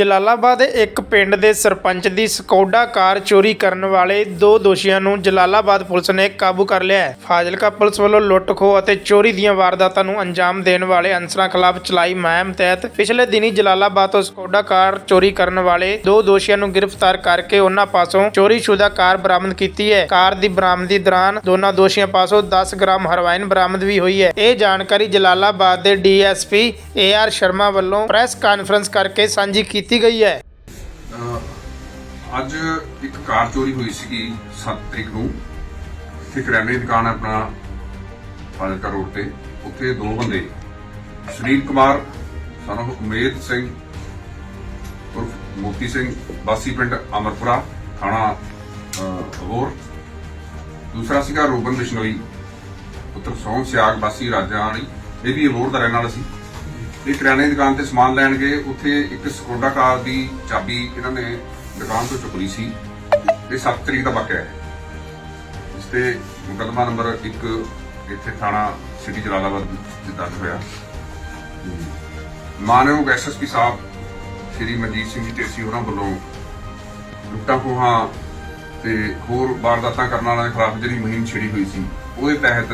ਜਲਾਲਾਬਾਦ ਦੇ ਇੱਕ ਪਿੰਡ ਦੇ ਸਰਪੰਚ ਦੀ ਸਕੋਡਾ ਕਾਰ ਚੋਰੀ ਕਰਨ ਵਾਲੇ ਦੋ ਦੋਸ਼ੀਆਂ ਨੂੰ ਜਲਾਲਾਬਾਦ ਪੁਲਿਸ ਨੇ ਕਾਬੂ ਕਰ ਲਿਆ ਹੈ। ਫਾਜ਼ਿਲਕਾ ਪੁਲਿਸ ਵੱਲੋਂ ਲੁੱਟ ਖੋਹ ਅਤੇ ਚੋਰੀ ਦੀਆਂ ਵਾਰਦਾਤਾਂ ਨੂੰ ਅੰਜਾਮ ਦੇਣ ਵਾਲੇ ਅਨਸਰਾਂ ਖਿਲਾਫ ਚਲਾਈ ਮੁਹਿੰਮ ਤਹਿਤ ਪਿਛਲੇ ਦਿਨੀ ਜਲਾਲਾਬਾਦ ਤੋਂ ਸਕੋਡਾ ਕਾਰ ਚੋਰੀ ਕਰਨ ਵਾਲੇ ਦੋ ਦੋਸ਼ੀਆਂ ਨੂੰ ਗ੍ਰਿਫਤਾਰ ਕਰਕੇ ਉਹਨਾਂ ਪਾਸੋਂ ਚੋਰੀशुदा ਕਾਰ ਬਰਾਮਦ ਕੀਤੀ ਹੈ। ਕਾਰ ਦੀ ਬਰਾਮਦੀ ਦੌਰਾਨ ਦੋਨਾਂ ਦੋਸ਼ੀਆਂ ਪਾਸੋਂ 10 ਗ੍ਰਾਮ ਹੈਰੋਇਨ ਬਰਾਮਦ ਵੀ ਹੋਈ ਹੈ। ਇਹ ਜਾਣਕਾਰੀ ਜਲਾਲਾਬਾਦ ਦੇ ਡੀਐਸਪੀ ਏਆਰ ਸ਼ਰਮਾ ਵੱਲੋਂ ਪ੍ਰੈਸ ਕਾਨਫਰੰਸ ਕਰਕੇ ਸਾਂਝੀ ਕੀਤੀ ਗਈ ਹੈ। ਅੱਜ ਇੱਕ ਕਾਰ ਚੋਰੀ ਹੋਈ ਸੀਗੀ 7 ਤਰੀਕ ਨੂੰ। ਇੱਥੇ ਕਰਿਆਨੇ ਦੀ ਦੁਕਾਨ ਹੈ ਆਪਣਾ ਫਾਜ਼ਿਲਕਾ ਰੋਡ ਤੇ। ਉੱਥੇ ਦੋ ਬੰਦੇ ਸੁਨੀਲ ਕੁਮਾਰ ਸਾਨੂੰ ਉਮੇਦ ਸਿੰਘ ਉਰਫ ਮੋਤੀ ਸਿੰਘ ਬਾਸੀ ਪਿੰਡ ਅਮਰਪੁਰਾ ਥਾਣਾ ਅਹ, ਦੂਸਰਾ ਸੀਗਾ ਰੋਬਨ ਬਿਸ਼ਨੋਈ ਪੁੱਤਰ ਸੋਹਣ ਸਿਆਗ ਬਾਸੀ ਰਾਜਾ ਵਾਲੀ ਇਹ ਵੀ ਅਬੋਹਰ ਦਾ ਰਹਿਣ ਵਾਲਾ ਸੀ। ਇਹ ਕਰਿਆਨੇ ਦੀ ਦੁਕਾਨ ਤੇ ਸਮਾਨ ਲੈਣ ਗਏ। ਉੱਥੇ ਇੱਕ ਸਕੋਡਾ ਕਾਰ ਦੀ ਚਾਬੀ ਇਹਨਾਂ ਨੇ ਦੁਕਾਨ ਤੋਂ ਚੁੱਕ ਲਈ ਸੀ। ਇਹ 7 ਤਰੀਕ ਦਾ ਵਾਕਿਆ ਹੈ। ਇਸ ਤੇ ਮੁਕੱਦਮਾ ਨੰਬਰ 1 ਇੱਥੇ ਥਾਣਾ ਸਿਟੀ ਜਲਾਲਾਬਾਦ ਵਿੱਚ ਦਰਜ ਹੋਇਆ। ਮਾਨਯੋਗ ਐਸਐਸਪੀ ਸਾਹਿਬ, ਸ਼੍ਰੀ ਮਨਜੀਤ ਸਿੰਘ ਜੀ ਢੇਸੀ ਹੋਰਾਂ ਵੱਲੋਂ ਲੁੱਟਾਂ ਖੋਹਾਂ ਤੇ ਹੋਰ ਵਾਰਦਾਤਾਂ ਕਰਨ ਵਾਲਿਆਂ ਦੇ ਖਿਲਾਫ ਜਿਹੜੀ ਮੁਹਿੰਮ ਛਿੜੀ ਹੋਈ ਸੀ, ਉਹਦੇ ਤਹਿਤ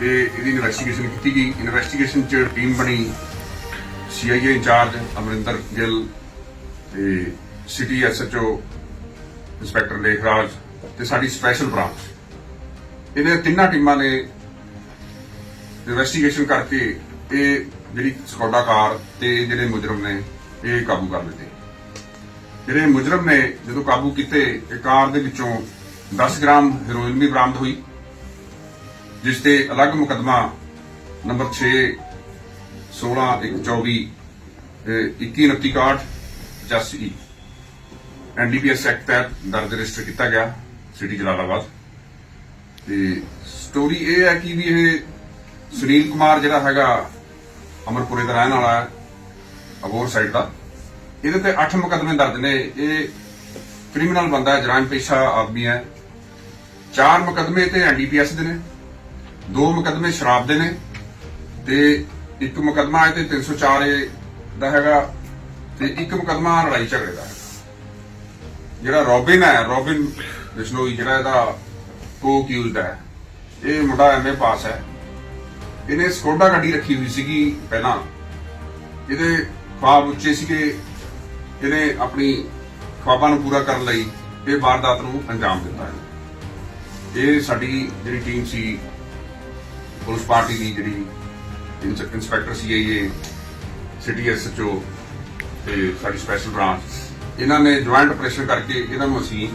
ਤੇ ਇਹਦੀ ਇਨਵੈਸਟੀਗੇਸ਼ਨ ਕੀਤੀ ਗਈ। ਇਨਵੈਸਟੀਗੇਸ਼ਨ ਚ ਟੀਮ ਬਣੀ ਸੀਆਈਏ ਇੰਚਾਰਜ ਅਮਰਿੰਦਰ ਗਿੱਲ ਤੇ ਸਿਟੀ ਐਸਐਚਓ ਇੰਸਪੈਕਟਰ ਲੇਖਰਾਜ ਤੇ ਸਾਡੀ ਸਪੈਸ਼ਲ ਬ੍ਰਾਂਚ ਇਹਨੇ ਤਿੰਨਾਂ ਟੀਮਾਂ ਨੇ ਇਨਵੈਸਟੀਗੇਸ਼ਨ ਕਰਕੇ ਇਹ ਜਿਹੜੀ ਸਕੋਡਾ ਕਾਰ ਤੇ ਜਿਹੜੇ ਮੁਜਰਮ ਨੇ, ਇਹ ਕਾਬੂ ਕਰ ਲਿੱਤੇ। ਜਿਹੜੇ ਮੁਜਰਮ ਨੇ, ਜਦੋਂ ਕਾਬੂ ਕੀਤੇ, ਇਹ ਕਾਰ ਦੇ ਵਿੱਚੋਂ 10 ਗ੍ਰਾਮ ਹੈਰੋਇਨ ਵੀ ਬਰਾਮਦ ਹੋਈ। ਜਿਸ ਤੇ ਅਲੱਗ ਮੁਕਦਮਾ ਨੰਬਰ 6 16 124 21 29 ਕਾਰਡ 85 ਐਨਡੀਪੀਐਸ ਐਕਟ ਤਹਿਤ ਦਰਜ ਰਜਿਸਟਰ ਕੀਤਾ ਗਿਆ ਸਿਟੀ ਜਲਾਲਾਬਾਦ। ਤੇ ਸਟੋਰੀ ਇਹ ਹੈ ਕਿ ਵੀ ਇਹ ਸੁਨੀਲ ਕੁਮਾਰ ਜਿਹੜਾ ਹੈਗਾ ਅਮਰਪੁਰੇ ਦਾ ਰਹਿਣ ਵਾਲਾ ਹੈ ਅਬੋਰ ਸਾਈਡ ਦਾ, ਇਹਦੇ ਤੇ 8 ਮੁਕਦਮੇ ਦਰਜ ਨੇ। ਇਹ ਕ੍ਰਿਮੀਨਲ ਬੰਦਾ ਹੈ ਜਰਾਇਮ ਪੇਸ਼ਾ ਆਦਮੀ ਹੈ। ਚਾਰ ਮੁਕਦਮੇ ਤੇ ਐਨਡੀਪੀਐਸ ਦੇ ਨੇ। ਦੋ ਮੁਕਦਮੇ ਸ਼ਰਾਬ ਦੇ ਨੇ ਤੇ ਇੱਕ ਮੁਕਦਮਾ ਹੈ ਤੇ 304 ਏ ਦਾ ਹੈਗਾ ਤੇ ਇੱਕ ਮੁਕਦਮਾ ਲੜਾਈ ਝਗੜੇ ਦਾ ਹੈ ਜਿਹੜਾ ਰੋਬਿਨ ਹੈ, ਰੋਬਿਨ ਬਿਸ਼ਨੋਈ ਜਿਹੜਾ ਇਹਦਾ ਕੋ ਅਕਿਊਜ਼ਡ ਹੈ, ਇਹ ਮੁੰਡਾ ਐਮਏ ਪਾਸ ਹੈ। ਇਹਨੇ ਸਕੋਡਾ ਗੱਡੀ ਰੱਖੀ ਹੋਈ ਸੀਗੀ ਪਹਿਲਾਂ। ਇਹਦੇ ਖੁਆਬ ਉੱਚੇ ਸੀਗੇ। ਇਹਨੇ ਆਪਣੀ ਖਵਾਬਾਂ ਨੂੰ ਪੂਰਾ ਕਰਨ ਲਈ ਇਹ ਵਾਰਦਾਤ ਨੂੰ ਅੰਜਾਮ ਦਿੱਤਾ ਹੈ। ਇਹ ਸਾਡੀ ਜਿਹੜੀ ਟੀਮ ਸੀ ਪੁਲਿਸ ਪਾਰਟੀ ਦੀ ਜਿਹੜੀ ਇੰਸਪੈਕਟਰ ਸੀਆਈਏ ਸਿਟੀ ਐਸਐਚਓ ਤੇ ਸਾਡੀ ਸਪੈਸ਼ਲ ਬ੍ਰਾਂਚ। ਇਹਨਾਂ ਨੇ ਜੁਆਇੰਟ ਆਪਰੇਸ਼ਨ ਕਰਕੇ ਇਹਨਾਂ ਨੂੰ ਅਸੀਂ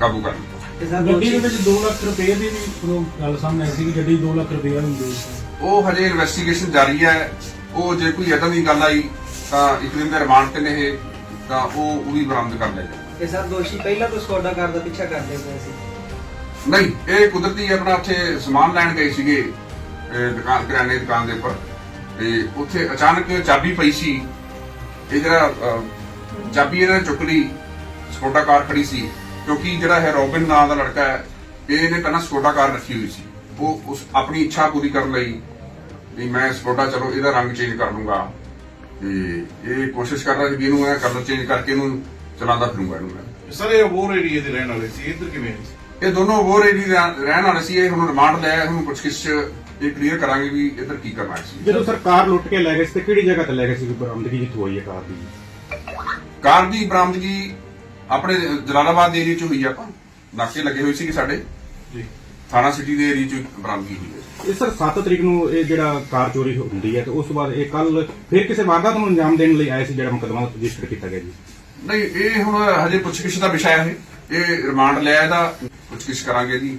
ਕਾਬੂ ਕਰ ਲਿਆ। ਗੱਡੀ ਦੇ ਵਿੱਚ 2 ਲੱਖ ਰੁਪਏ ਦੀ ਵੀ ਤੁਹਾਨੂੰ ਗੱਲ ਸਾਹਮਣੇ ਆਈ ਸੀ ਕਿ ਗੱਡੀ 2 ਲੱਖ ਰੁਪਏ ਹੁੰਦੀ ਉਹ ਹਜੇ ਇਨਵੈਸਟੀਗੇਸ਼ਨ ਜਾਰੀ ਹੈ। ਉਹ ਜੇ ਕੋਈ ਇਦਾਂ ਦੀ ਗੱਲ ਆਈ ਤਾਂ ਇੱਕ ਦਿਨ ਦੇ ਰਿਮਾਂਡ ਤੇ ਨੇ ਇਹ ਤਾਂ ਉਹ ਉਹ ਵੀ ਬਰਾਮਦ ਕਰ ਲਿਆ ਜਾਏਗਾ ਤੇ ਸਰ ਦੋਸ਼ੀ ਪਹਿਲਾਂ ਤੋਂ ਸਕੋਡਾ ਕਾਰ ਦਾ ਪਿੱਛਾ ਕਰਦੇ ਪਏ ਸੀ। ਨਹੀਂ, ਇਹ ਕੁਦਰਤੀ ਆਪਣਾ ਉੱਥੇ ਸਮਾਨ ਲੈਣ ਗਏ ਸੀਗੇ ਦੁਕਾਨ ਕਰਿਆਨੇ ਦੁਕਾਨ ਦੇ ਉੱਪਰ। ਤੇ ਉੱਥੇ ਅਚਾਨਕ ਚਾਬੀ ਪਈ ਸੀ। ਇਹ ਜਿਹੜਾ ਚਾਬੀ ਇਹਨਾਂ ਨੇ ਚੁੱਕ ਲਈ ਸਕੋਡਾ ਕਾਰ ਖੜੀ ਸੀ। ਕਿਉਂਕਿ ਜਿਹੜਾ ਹੈ ਰੋਬਿਨ ਨਾਂ ਦਾ ਲੜਕਾ ਹੈ ਇਹਨੇ ਪਹਿਲਾਂ ਸਕੋਡਾ ਕਾਰ ਰੱਖੀ ਹੋਈ ਸੀ। ਉਹ ਉਸ ਆਪਣੀ ਇੱਛਾ ਪੂਰੀ ਕਰਨ ਲਈ ਵੀ ਮੈਂ ਸਕੋਡਾ ਚਲੋ ਇਹਦਾ ਰੰਗ ਚੇਂਜ ਕਰ ਲੂੰਗਾ। ਤੇ ਇਹ ਕੋਸ਼ਿਸ਼ ਕਰ ਰਿਹਾ ਸੀ ਵੀ ਇਹਨੂੰ ਇਹ ਕਲਰ ਚੇਂਜ ਕਰਕੇ ਇਹਨੂੰ ਚਲਾਉਂਦਾ ਫਿਰੂੰਗਾ ਇਹਨੂੰ ਮੈਂ। ਸਰ, ਇਹ ਹੋਰ ਏਰੀਆ ਦੇ ਰਹਿਣ ਵਾਲੇ ਸੀ। ਇੱਧਰ ਕਿਵੇਂ ਇਹ ਦੋਨੋਂ ਹੋਰ ਏਰੀਆ ਰਹਿਣ ਵਾਲੇ ਸੀ ਇਹ ਹੁਣ ਰਿਮਾਂਡ ਲਿਆ ਹੁਣ ਕੁਝ ਕਿਸ ਇਹ ਕਲੀਅਰ ਕਰਾਂਗੇ ਵੀ ਇੱਧਰ ਕੀ ਕਰਨਾ ਸੀ। ਜਦੋਂ ਸਰ ਕਾਰ ਲੁੱਟ ਕੇ ਲੈ ਗਏ ਸੀ ਤੇ ਕਿਹੜੀ ਜਗ੍ਹਾ ਤੇ ਲੈ ਗਏ ਸੀ ਬਰਾਮਦਗੀ ਜਿੱਥੋਂ ਹੋਈ ਹੈ ਕਾਰ ਦੀ? ਕਾਰ ਦੀ ਬਰਾਮਦਗੀ ਆਪਣੇ ਜਲਾਲਾਬਾਦ ਏਰੀਆ 'ਚ ਹੋਈ ਆ ਆਪਾਂ ਨਾਕੇ ਲੱਗੇ ਹੋਏ ਸੀਗੇ ਸਾਡੇ। ਜੀ। ਥਾਣਾ ਸਿਟੀ ਦੇ ਏਰੀਆ 'ਚ ਬਰਾਮਦਗੀ ਹੋਈ ਹੈ। ਇਹ ਸਰ 7 ਤਰੀਕ ਨੂੰ ਇਹ ਜਿਹੜਾ ਕਾਰ ਚੋਰੀ ਹੁੰਦੀ ਹੈ ਤੇ ਉਸ ਤੋਂ ਬਾਅਦ ਇਹ ਕੱਲ ਫਿਰ ਕਿਸੇ ਵਾਰਦਾਤ ਨੂੰ ਅੰਜਾਮ ਦੇਣ ਲਈ ਆਏ ਸੀ ਜਿਹੜਾ ਮੁਕਦਮਾ ਰਜਿਸਟਰ ਕੀਤਾ ਗਿਆ ਜੀ? ਨਹੀਂ ਇਹ ਹੁਣ ਹਜੇ ਪੁੱਛਗਿੱਛ ਦਾ ਵਿਸ਼ਾ ਹੈ ਇਹ ਰਿਮਾਂਡ ਲਿਆ ਇਹਦਾ ਪੁੱਛਗਿੱਛ ਕਰਾਂਗੇ ਜੀ।